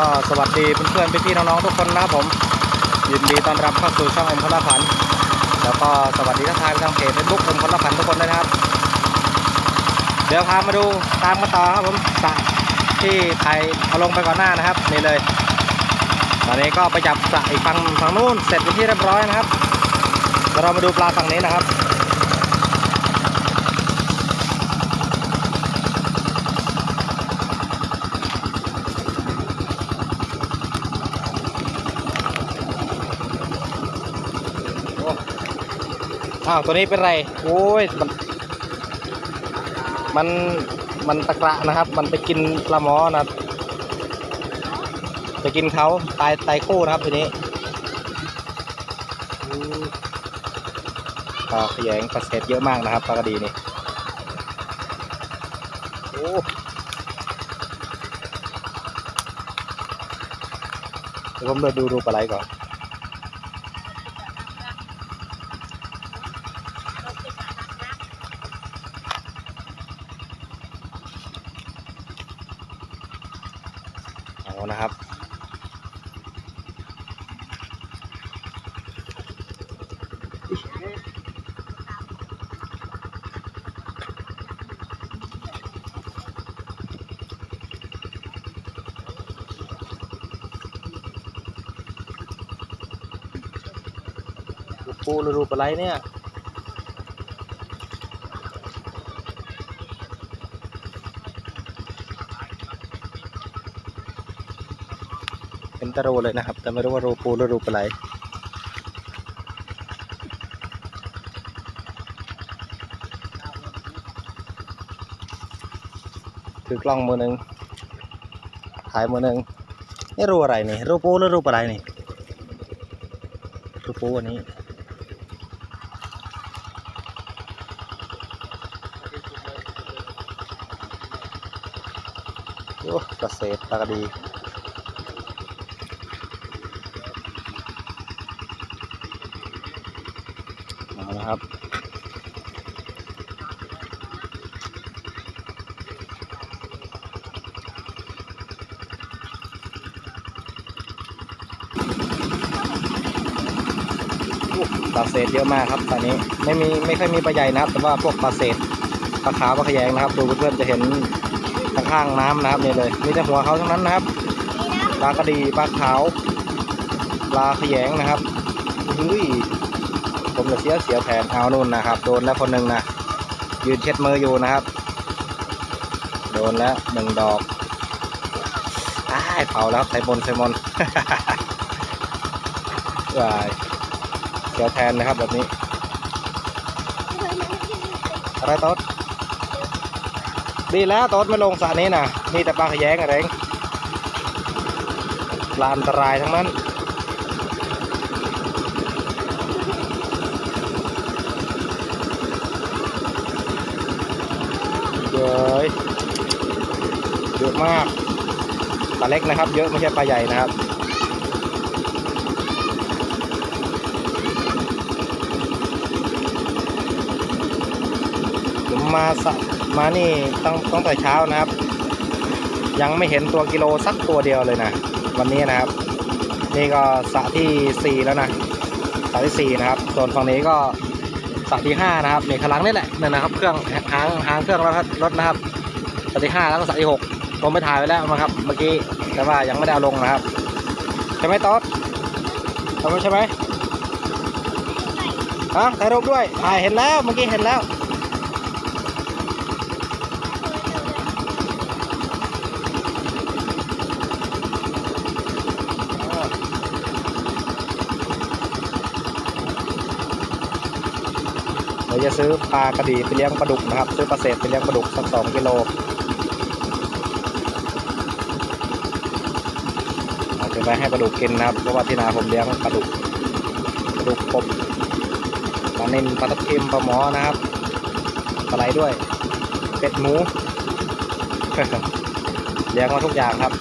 ก็สวัสดีเพื่อนๆพี่ๆน้องๆทุกคนนะครับผมยินดีต้อนรับเข้าสู่ช่องอมพลพันธ์แล้วก็สวัสดีทักทายทางเพจเฟซบุ๊กอมพลพันธ์ทุกคนด้วยนะครับ เดี๋ยวพามาดูตามกันต่อครับผมสระที่ไทยเอาลงไปก่อนหน้านะครับนี่เลย ตอนนี้ก็ไปจับสระอีกฝั่งฝั่งนู้นเสร็จเป็นที่เรียบร้อยนะครับเดี๋ยวเรามาดูปลาฝั่งนี้นะครับ อ้าวตัวนี้เป็นไรโอ้ยมันมันมันตะกระนะครับ มันไปกินปลาหมอนะไปกินเขาตายตายคู่นะครับทีนี้ปลาขยงปลาเศษเยอะมากนะครับปลากระดีนี่โอ้เดี๋ยวผมเดินดูดูปลาไหลก่อน เอานะครับ ปูหรือรูปอะไรเนี่ย เป็นตะ โรเลยนะครับ แต่ไม่รู้ว่าโรปูหรือรูปอะไรถือกล้องมือหนึ่งถ่ายมือหนึ่งนี่รูอะไรนี่รูปูหรือรูปอะไรนี่รูปูอันนี้โอ้กระเสดปลากระดี เอาละครับ ปลาเศษเยอะมากครับตอนนี้ไม่มีไม่ค่อยมีปลาใหญ่นะครับ แต่ว่าพวกปลาเศษปลาขาวปลาขยงนะครับ ดูเพื่อนๆจะเห็นข้างๆน้ำนะครับนี่เลยมีแต่หัวเขาทั้งนั้นนะครับปลากระดีปลาขาวปลาขยงนะครับอุ้ย ผมจะเสียเสียแผนเอานู่นนะครับ โดนแล้วคนหนึ่งนะยืนเช็ดมืออยู่นะครับ โดนแล้วหนึ่งดอกอ้ายเผาแล้วใส่บนใส่มนวายเสียแทนนะครับแบบนี้ อะไรโต๊ดดีแล้วโต๊ดไม่ลงสระนี้นะมีแต่ปลาขยงอะไรปลาอันตรายทั้งนั้น เยอะเยอะมากปลาเล็กนะครับ เยอะไม่ใช่ปลาใหญ่นะครับผมมาสมานี่ตั้งตั้งแต่เช้านะครับ ยังไม่เห็นตัวกิโลสักตัวเดียวเลยนะ วันนี้นะครับ นี่ก็สระที่สี่แล้วนะสระที่สี่นะครับ ส่วนฝั่งนี้ก็ สายที่ห้านะครับนี่ขลังนี่แหละนั่นนะครับเครื่องหางหางเครื่องรถรถนะครับสายที่ห้าแล้วก็สายที่หกผมไปถ่ายไว้แล้วนะครับ เมื่อกี้แต่ว่ายังไม่ได้เอาลงนะครับใช่ไหมต๊อดใช่ไมใช่ไหมฮะถ่ายรูปด้วยถ่ายเห็นแล้วเมื่อกี้เห็นแล้ว เราจะซื้อปลากระดีไปเลี้ยงปลาดุกนะครับ ซื้อปลาเศษไปเลี้ยงปลาดุกสักสองกิโลเอาไปให้ปลาดุกกินนะครับเพราะว่าที่นาผมเลี้ยงปลาดุกปลาดุกกบปลาเน้นปลาตะเค็มปลาหมอนะครับปลาไหลด้วยเป็ดหมูเลี้ยงมาทุกอย่างครับ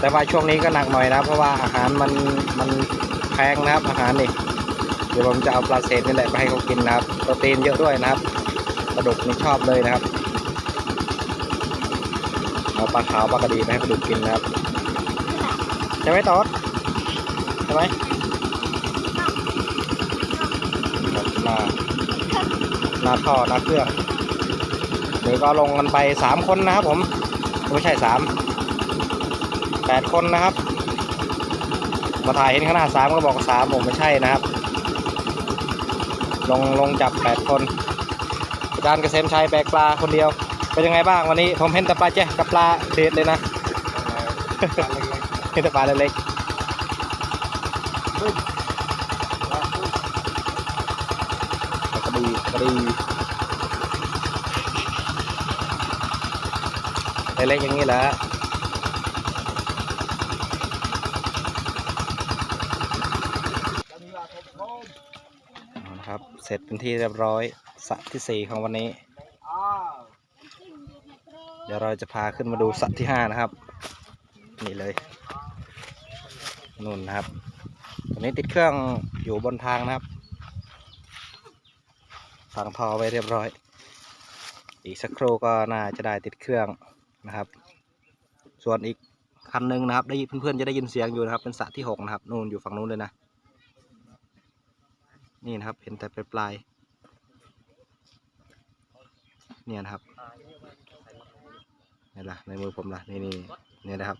แต่ว่าช่วงนี้ก็หนักหน่อยนะเพราะว่าอาหารมันมันแพงนะครับอาหารนี่ ดี๋ยวผมจะเอาปลาเศษนี่แหละไปให้เขากินนะครับโปรตีนเยอะด้วยนะครับปลาดุกนี่ชอบเลยนะครับเอาปลาขาวปลากระดีไปให้ปลาดุกกินนะครับใช่ไหมตอดใช่ไหมหน้าหน้าท่อหน้าเครื่องเดี๋ยวก็ลงกันไปสามคนนะครับผมไม่ใช่สามแปดคนนะครับมาถ่ายเห็นขนาดสามก็บอกสามผมไม่ใช่นะครับ ลงลงจับแปดคนอาจารย์เกษมชัยแบกปลาคนเดียว เป็นยังไงบ้างวันนี้ผมเห็นแต่ปลาแจ๊ะกับปลาเศษเลยนะเห็นแต่ปลาเล็กๆปลากระดีปลากระดีเล็กๆอย่างนี้แหละเอาละครับ เสร็จเป็นที่เรียบร้อยสระที่สี่ของวันนี้ เดี๋ยวเราจะพาขึ้นมาดูสระที่ห้านะครับ นี่เลยนู่นนะครับตอนนี้ติดเครื่องอยู่บนทางนะครับฝังทอไว้เรียบร้อย อีกสักครู่ก็น่าจะได้ติดเครื่องนะครับ ส่วนอีกคันหนึ่งนะครับ ได้ยินเพื่อนๆจะได้ยินเสียงอยู่นะครับ เป็นสระที่หกนะครับนู่นอยู่ฝั่งนู้นเลยนะ นี่นะครับเห็นแต่ปลายๆเนี่ยนะครับนี่ละในมือผมละนี่นี่นี่นะครับ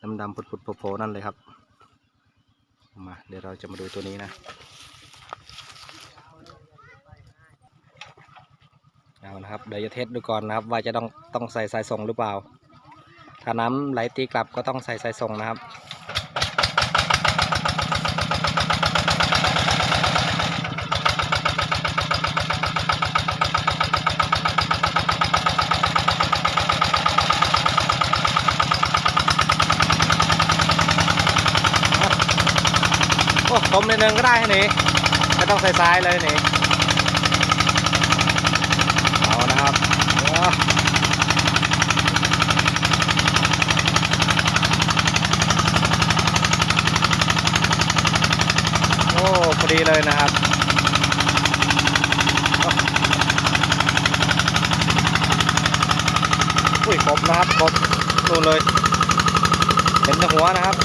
ดำดำๆผุดผุดๆโผล่ๆนั่นเลยครับมาเดี๋ยวเราจะมาดูตัวนี้นะเอานะครับเดี๋ยวจะเทสดูก่อนนะครับ ว่าจะต้องต้องใส่สายส่งหรือเปล่า ถ้าน้ำไหลตีกลับก็ต้องใส่สายส่งนะครับ โอ้ผมในเนินก็ได้นี้ไม่ต้องใส่ซ้ายเลยนี่เอานะครับโอ้พอดีเลยนะครับอุ้ยกบนะครับกบนู่นเลยเห็นแต่หัวนะครับ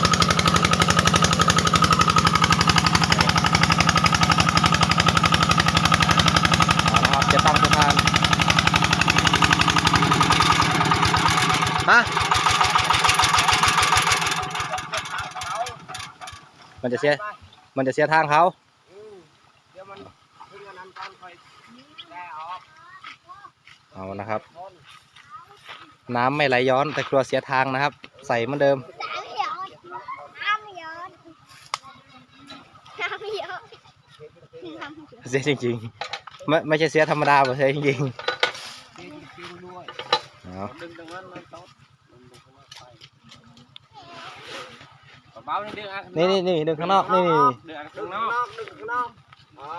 เอาละครับจะตั้งสะพานฮะมันจะเสีย มันจะเสียทางเขาเดี๋ยวมันพึ่งอันนั้นตอนค่อยแก้ออกเอานะครับทนน้ำไม่ไหลย้อนแต่กลัวเสียทางนะครับ ใส่เหมือนเดิมน้ำเยอะน้ำเยอะน้ำเยอะน้ำเยอะเสียจริงๆ ไม่ไม่ใช่เสียธรรมดาเสียจริงเดี๋ยวคิวด้วยๆเอาดึงตรงนั้นมันต๊ดดึงตรงนั้นไป เบาๆนี่ดึงอะนี่นี่นี่ดึงข้างนอกนี่ดึงอะข้างนอกดึงข้างนอกอ่า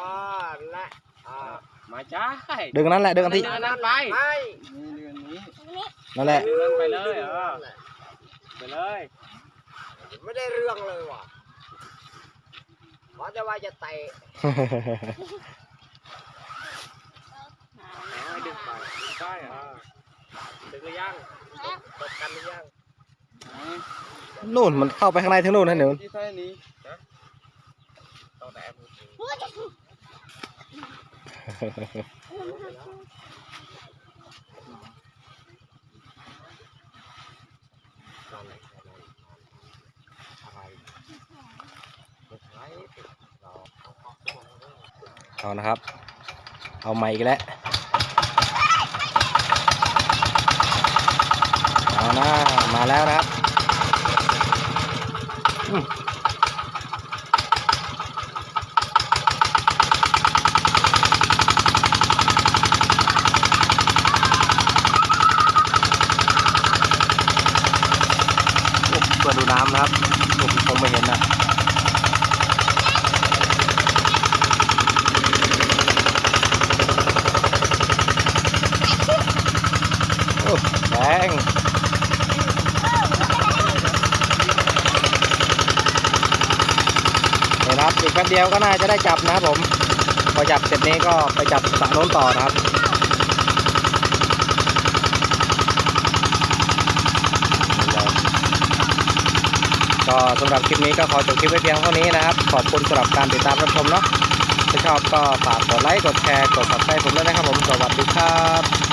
และอ่ามาจ้าดึงอันนั้นแหละดึงอันที่ดึงอันนั้นไปนี่เดือนนี้ นั่นแหละดึงนั้นไปเลยเออไปเลยไม่ได้เรื่องเลยว่ะเพราะจะว่าจะเตะเอาให้ดึงไปใช่อะดึงหรือยังตบกันหรือยัง นู่นมันเข้าไปข้างในถึงนู่นนะหนูที่ใช่นี้ต้องแต่ตอนไหนตอนไหนอะไรไม่ใช่เราเอานะครับ เอาใหม่อีกแล้ว เอานะมาแล้วนะครับโอ้เปิดดูน้ำนะครับโอ้ผมไม่เห็นนะโอ้แดง แป๊บเดียวก็น่าจะได้จับนะครับผม พอจับเสร็จนี้ก็ไปจับสระโน้นต่อนะครับก็สำหรับคลิปนี้ก็ขอจบคลิปไว้เพียงเท่านี้นะครับ ขอบคุณสำหรับการติดตามรับชมเนาะถ้าชอบก็ฝากกดไลค์ กดแชร์ กด subscribe ผมด้วยนะครับผม สวัสดีครับ